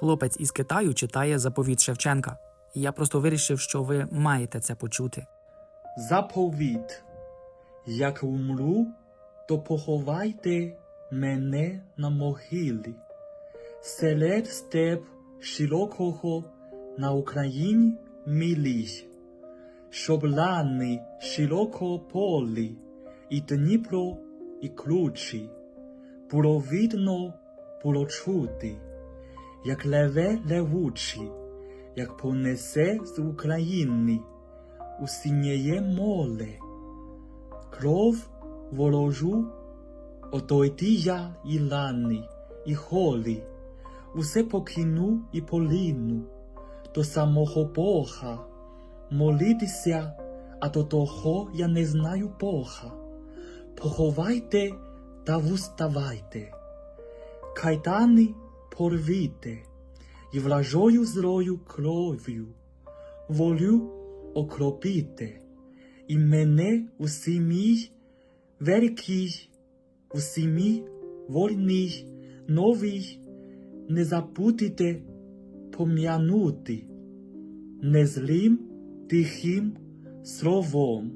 Хлопець із Китаю читає заповіт Шевченка. Я просто вирішив, що ви маєте це почути. Заповіт. Як умру, то поховайте мене на могилі. Серед степ широкого на Україні милій. Щоб лани широко полі, і Дніпро, і кручі. Було видно, було як леве левучі, як понесе з України у моле. Кров ворожу, отойти я і лани, і холі, усе покину і полину, до самого Бога, молитися, а до того я не знаю Бога. Поховайте та вуставайте, кайдани порвіте, і вражою злою кров'ю, волю окропіте, і мене у сім'ї великій, у сім'ї вольній, новій, не забудете пом'янути, не злим тихим словом.